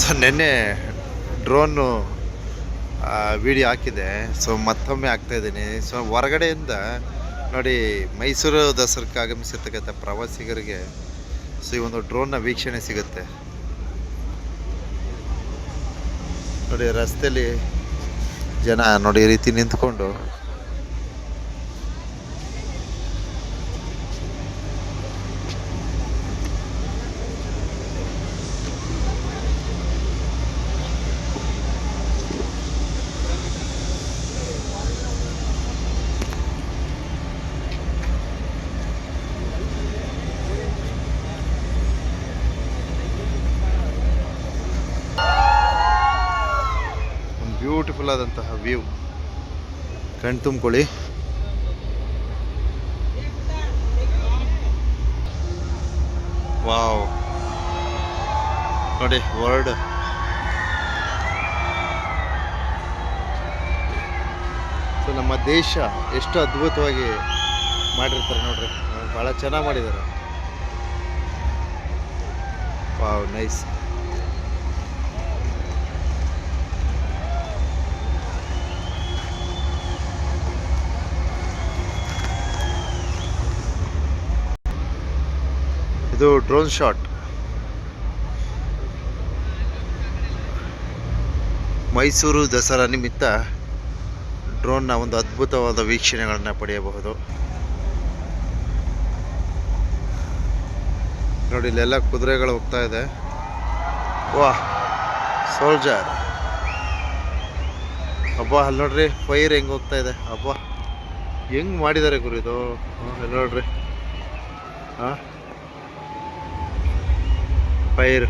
So ನಿನ್ನೆ drone video ಹಾಕಿದೆ. So ಮತ್ತೊಮ್ಮೆ ಹಾಕ್ತಾ ಇದ್ದೀನಿ. ಸೊ ಹೊರಗಡೆಯಿಂದ ನೋಡಿ, ಮೈಸೂರು ದಸರಕ್ಕೆ ಆಗಮಿಸಿರ್ತಕ್ಕಂಥ ಪ್ರವಾಸಿಗರಿಗೆ ಸೊ ಈ ಒಂದು ಡ್ರೋನ್ನ ವೀಕ್ಷಣೆ ಸಿಗುತ್ತೆ. ನೋಡಿ ರಸ್ತೆಯಲ್ಲಿ ಜನ ನೋಡಿ, ಈ ರೀತಿ ನಿಂತ್ಕೊಂಡು ಒಂದು ಬ್ಯೂಟಿಫುಲ್ ಆದಂತಹ ವ್ಯೂ ಕಣ್ ತುಂಬಿಕೊಳ್ಳಿ. ವಾವ್. ನೋಡಿ ವರ್ಡ್ ಸೊ ನಮ್ಮ ದೇಶ ಎಷ್ಟು ಅದ್ಭುತವಾಗಿ ಮಾಡಿರ್ತಾರೆ ನೋಡ್ರಿ. ಭಾಳ ಚೆನ್ನಾಗಿ ಮಾಡಿದ್ದಾರೆ. ವಾವ್ ನೈಸ್ ಇದು ಡ್ರೋನ್ ಶಾಟ್. ಮೈಸೂರು ದಸರಾ ನಿಮಿತ್ತ ಡ್ರೋನ್ನ ಒಂದು ಅದ್ಭುತವಾದ ವೀಕ್ಷಣೆಗಳನ್ನು ಪಡೆಯಬಹುದು. ನೋಡಿ, ಇಲ್ಲೆಲ್ಲ ಕುದುರೆಗಳು ಹೋಗ್ತಾ ಇದೆ. ವಾಹ್, ಸೋಲ್ಜರ್. ಹಬ್ಬ ಅಲ್ಲಿ ನೋಡ್ರಿ, ಫೈರ್ ಹೆಂಗೆ ಹೋಗ್ತಾ ಇದೆ. ಹಬ್ಬ ಹೆಂಗ್ ಮಾಡಿದ್ದಾರೆ ಗುರು ಇದು? ನೋಡ್ರಿ. ಹಾಂ ಫೈರ್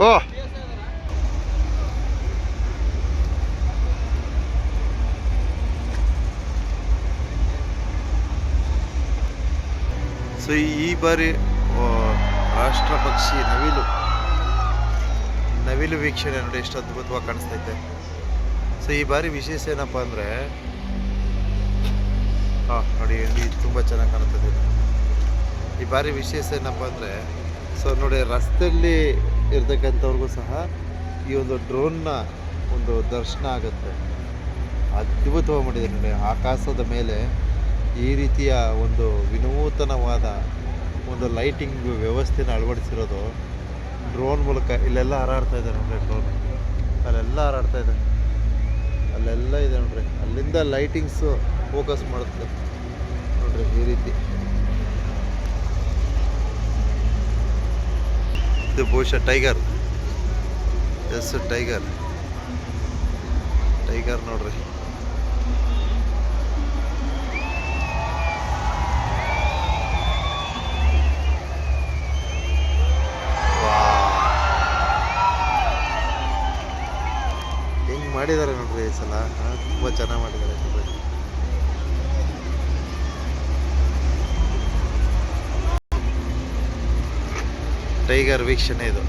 ಓ. ಸೊ, ಈ ಬಾರಿ ರಾಷ್ಟ್ರ ಪಕ್ಷಿ ನವಿಲು. ನವಿಲು ವೀಕ್ಷಣೆ ನೋಡಿ ಎಷ್ಟು ಅದ್ಭುತವಾಗಿ ಕಾಣಿಸ್ತೈತೆ ಸೊ, ಈ ಬಾರಿ ವಿಶೇಷ ಏನಪ್ಪ ಅಂದರೆ ಹಾಂ ನೋಡಿ ಇಲ್ಲಿ ತುಂಬ ಚೆನ್ನಾಗಿ ಕಾಣುತ್ತದೆ. ಈ ಬಾರಿ ವಿಶೇಷ ಏನಪ್ಪ ಅಂದರೆ ಸೊ ನೋಡಿ, ರಸ್ತೆಯಲ್ಲಿ ಇರ್ತಕ್ಕಂಥವ್ರಿಗೂ ಸಹ ಈ ಒಂದು ಡ್ರೋನ್ನ ಒಂದು ದರ್ಶನ ಆಗುತ್ತೆ. ಅದ್ಭುತವಾಗಿ ಮಾಡಿದೆ ನೋಡಿ, ಆಕಾಶದ ಮೇಲೆ ಈ ರೀತಿಯ ಒಂದು ವಿನೂತನವಾದ ಒಂದು ಲೈಟಿಂಗ್ ವ್ಯವಸ್ಥೆನ ಅಳವಡಿಸಿರೋದು ಡ್ರೋನ್ ಮೂಲಕ. ಇಲ್ಲೆಲ್ಲ ಹಾರಾಡ್ತಾ ಇದೆ ನೋಡ್ರಿ ಡ್ರೋನ್ ಅಲ್ಲೆಲ್ಲ ಹಾರಾಡ್ತಾ ಇದೆ ಅಲ್ಲೆಲ್ಲ ಇದೆ ನೋಡ್ರಿ. ಅಲ್ಲಿಂದ ಲೈಟಿಂಗ್ಸು ಫೋಕಸ್ ಮಾಡುತ್ತೆ ನೋಡ್ರಿ ಈ ರೀತಿ. ಇದು ಬಹುಶಃ ಟೈಗರ್. Yes tiger. ಟೈಗರ್ ನೋಡ್ರಿ. ಟೈಗರ್ ವೀಕ್ಷಣೆ ಇದು.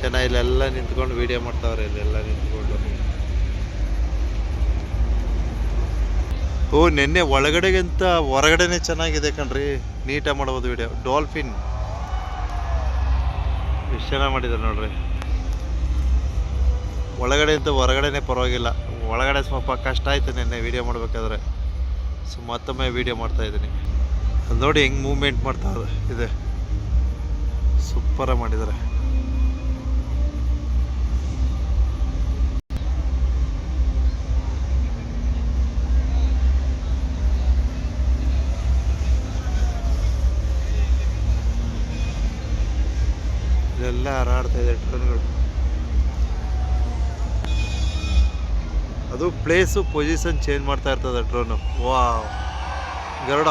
ಜನ ಇಲ್ಲೆಲ್ಲ ನಿಂತ್ಕೊಂಡು ವಿಡಿಯೋ ಮಾಡ್ತಾವ್ರೆ, ಇಲ್ಲೆಲ್ಲ ನಿಂತ್ಕೊಂಡು. ಓ, ನಿನ್ನೆ ಒಳಗಡೆಗಿಂತ ಹೊರಗಡೆನೆ ಚೆನ್ನಾಗಿದೆ ಕಣ್ರಿ. ನೀಟಾಗಿ ಮಾಡ್ಬೋದು ವಿಡಿಯೋ ಡಾಲ್ಫಿನ್ ಎಷ್ಟು ಚೆನ್ನಾಗಿ ಮಾಡಿದ್ದಾರೆ ನೋಡ್ರಿ. ಒಳಗಡೆ ಅಂತ ಹೊರಗಡೆನೆ ಪರವಾಗಿಲ್ಲ. ಒಳಗಡೆ ಸ್ವಲ್ಪ ಕಷ್ಟ ಆಯ್ತು ನಿನ್ನೆ ವಿಡಿಯೋ ಮಾಡಬೇಕಾದ್ರೆ. ಸೊ ಮತ್ತೊಮ್ಮೆ ವಿಡಿಯೋ ಮಾಡ್ತಾ ಇದ್ದೀನಿ. ಅದ್ ನೋಡಿ ಹೆಂಗ್ ಮೂವ್ಮೆಂಟ್ ಮಾಡ್ತಾ ಇದೆ. ಸೂಪರಾಗಿ ಮಾಡಿದ್ದಾರೆ. ಇದೆಲ್ಲ ಹಾರಾಡ್ತಾ ಇದೆ ಟ್ರೈನ್ಗಳು ಅದು ಪ್ಲೇಸು ಪೊಸಿಷನ್ ಚೇಂಜ್ ಮಾಡ್ತಾ ಇರ್ತದೆ ಡ್ರೋನು. ವಾ ಗರುಡ.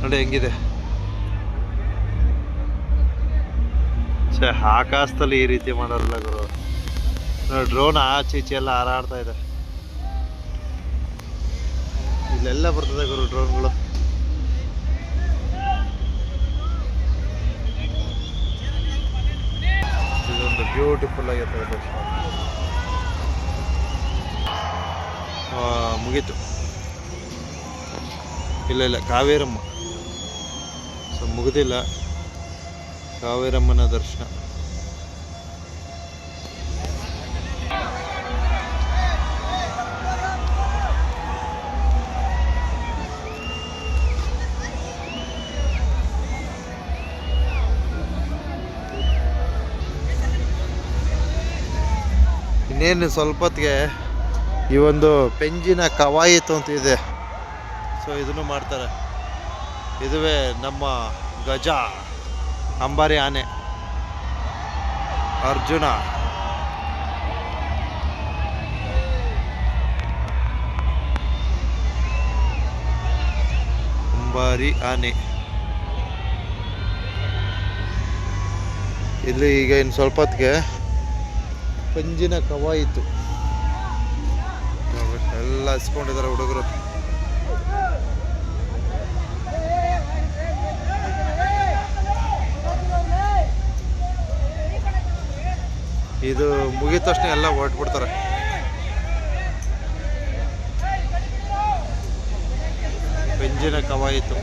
ನೋಡಿ ಹೆಂಗಿದೆ. ಆಕಾಶದಲ್ಲಿ ಈ ರೀತಿ ಮಾಡೋರಲ್ಲ ಗುರು. ಡ್ರೋನ್ ಆಚೆ ಈಚೆ ಎಲ್ಲ ಹಾರಾಡ್ತಾ ಇದೆ. ಇಲ್ಲೆಲ್ಲ ಬರ್ತದೆ ಗುರು ಡ್ರೋನ್ಗಳು. ಬ್ಯೂಟಿಫುಲ್ ಆಗಿರ್ತದೆ ದರ್ಶನ ಮುಗೀತು. ಇಲ್ಲ ಇಲ್ಲ, ಕಾವೇರಮ್ಮ. ಸೊ ಮುಗಿದಿಲ್ಲ. ಕಾವೇರಮ್ಮನ ದರ್ಶನ. ಇನ್ನೇನು ಸ್ವಲ್ಪ ಈ ಒಂದು ಪೆಂಜಿನ ಕವಾಯಿತು ಅಂತ ಇದೆ. ಸೊ ಇದನ್ನು ಮಾಡ್ತಾರೆ. ಇದುವೇ ನಮ್ಮ ಗಜ ಅಂಬಾರಿ ಆನೆ. ಅರ್ಜುನ. ಅಂಬಾರಿ ಆನೆ. ಇಲ್ಲಿ ಈಗ ಇನ್ನು ಸ್ವಲ್ಪ ಪಂಜಿನ ಕವಾಯಿತು. ಎಲ್ಲ ಹಸ್ಕೊಂಡಿದ್ದಾರೆ ಹುಡುಗರು. ಇದು ಮುಗಿದ ತಕ್ಷಣ ಎಲ್ಲ ಹೊರಟ್ಬಿಡ್ತಾರೆ. ಪಂಜಿನ ಕವಾಯಿತು.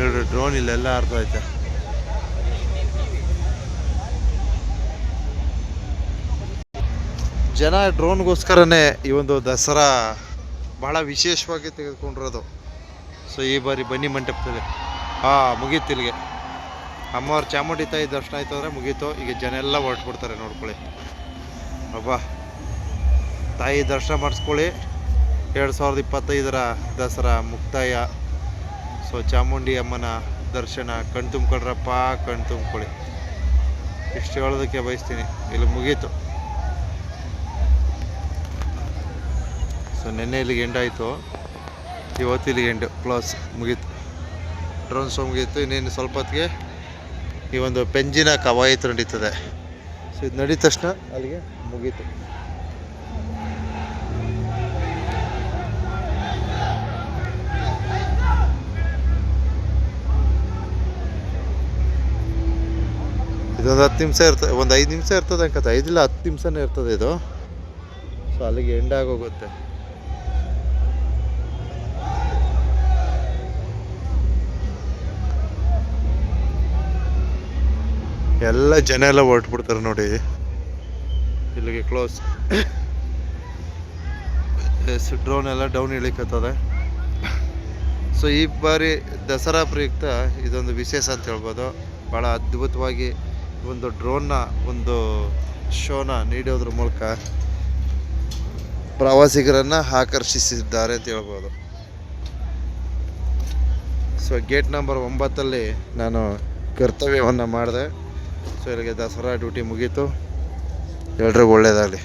ಎರಡು ಡ್ರೋನ್ ಇಲ್ಲೆಲ್ಲ ಅರ್ಥ ಐತೆ ಜನ ಡ್ರೋನ್ಗೋಸ್ಕರನೇ ಈ ಒಂದು ದಸರಾ ಬಹಳ ವಿಶೇಷವಾಗಿ ತೆಗೆದುಕೊಂಡಿರೋದು. ಸೊ ಈ ಬಾರಿ ಬನ್ನಿ ಮಂಟಪದಲ್ಲಿ. ಹಾಂ, ಮುಗೀತು ಇಲ್ಲಿಗೆ. ಅಮ್ಮವ್ರ ಚಾಮುಂಡಿ ತಾಯಿ ದರ್ಶನ ಆಯ್ತು ಅಂದರೆ ಮುಗೀತು. ಈಗ ಜನ ಎಲ್ಲ ಹೊರಟ್ಬಿಡ್ತಾರೆ ನೋಡ್ಕೊಳ್ಳಿ. ಅಬ್ಬಾ. ತಾಯಿ ದರ್ಶನ ಮಾಡಿಸ್ಕೊಳ್ಳಿ. ಎರಡು ಸಾವಿರದ ಇಪ್ಪತ್ತೈದರ ದಸರಾ ಮುಕ್ತಾಯ. ಸೊ ಚಾಮುಂಡಿ ಅಮ್ಮನ ದರ್ಶನ. ಕಣ್ ತುಂಬ್ಕೊಳ್ರಪ್ಪ ಕಣ್ ತುಂಬ್ಕೊಳ್ಳಿ. ಇಷ್ಟು ಹೇಳೋದಕ್ಕೆ ಬಯಸ್ತೀನಿ. ಇಲ್ಲಿ ಮುಗೀತು. ಸೊ ನೆನ್ನೆ ಇಲ್ಲಿಗೆ ಎಂಡ್ ಆಯಿತು. ಇವತ್ತು ಇಲ್ಲಿಗೆ ಎಂಡು ಪ್ಲಸ್ ಮುಗೀತು. ಡ್ರೋನ್ ಶೋ ಮುಗೀತು. ಇನ್ನೇನು ಸ್ವಲ್ಪ ಹೊತ್ತಿಗೆ ಈ ಒಂದು ಪೆಂಜಿನ ಕವಾಯಿತು ನಡೀತದೆ. ಸೊ ಇದು ನಡೀತ ತಕ್ಷಣ ಅಲ್ಲಿಗೆ ಮುಗೀತು. ಇದೊಂದು ಹತ್ತು ನಿಮಿಷ ಇರ್ತದೆ ಒಂದು ಐದು ನಿಮಿಷ ಇರ್ತದೆ ಅನ್ಕತ್ತೆ. ಐದಿಲ್ಲ ಹತ್ತು ನಿಮಿಷನೇ ಇರ್ತದೆ ಇದು. ಸೊ ಅಲ್ಲಿಗೆ ಎಂಡ್ ಎಲ್ಲ ಜನ ಎಲ್ಲ ಹೊರಟ್ಬಿಡ್ತಾರೆ ನೋಡಿ. ಇಲ್ಲಿಗೆ ಕ್ಲೋಸ್ ಡ್ರೋನ್ ಎಲ್ಲ ಡೌನ್ ಇಳಿಕತ್ತದೆ. ಸೊ ಈ ಬಾರಿ ದಸರಾ ಪ್ರಯುಕ್ತ ಇದೊಂದು ವಿಶೇಷ ಅಂತ ಹೇಳ್ಬೋದು. ಭಾಳ ಅದ್ಭುತವಾಗಿ ಒಂದು ಡ್ರೋನ್ನ ಒಂದು ಶೋನ ನೀಡೋದ್ರ ಮೂಲಕ ಪ್ರವಾಸಿಗರನ್ನು ಆಕರ್ಷಿಸಿದ್ದಾರೆ ಅಂತ ಹೇಳ್ಬೋದು. ಸೊ ಗೇಟ್ ನಂಬರ್ ಒಂಬತ್ತಲ್ಲಿ ನಾನು ಕರ್ತವ್ಯವನ್ನು ಮಾಡಿದೆ. ಸೊ ಇಲ್ಲಿಗೆ ದಸರಾ ಡ್ಯೂಟಿ ಮುಗೀತು. ಎಲ್ರಿಗೂ ಒಳ್ಳೆಯದಾಗಲಿ